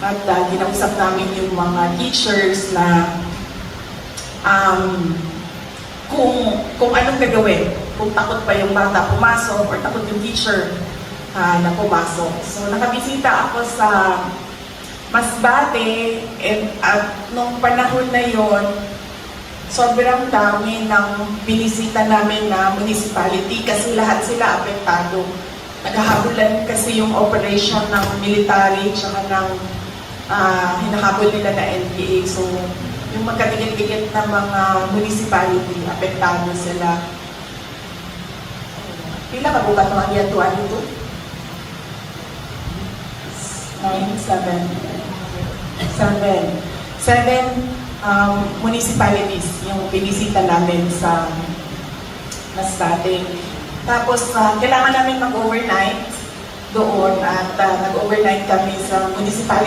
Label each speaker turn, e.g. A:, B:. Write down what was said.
A: At uh, ginausap namin yung mga teachers na um, kung, kung anong gagawin. Kung takot pa yung bata pumasok or takot yung teacher ah, na pumasok. So nakabisita ako sa Masbate and at nung panahon na yon sobrang dami ng binisita namin na municipality kasi lahat sila apektado. Naghahabulan kasi yung operation ng military tsaka ng ah, hinahabol nila na NPA. So, yung magkadikit-dikit na mga municipality, apektado sila. Pila ka bukat mga giyatuan ito? Nine, seven. Seven. Seven um, municipalities yung binisita namin sa Masbate. Tapos, ah, kailangan namin mag-overnight doon at ah, nag-overnight kami sa municipality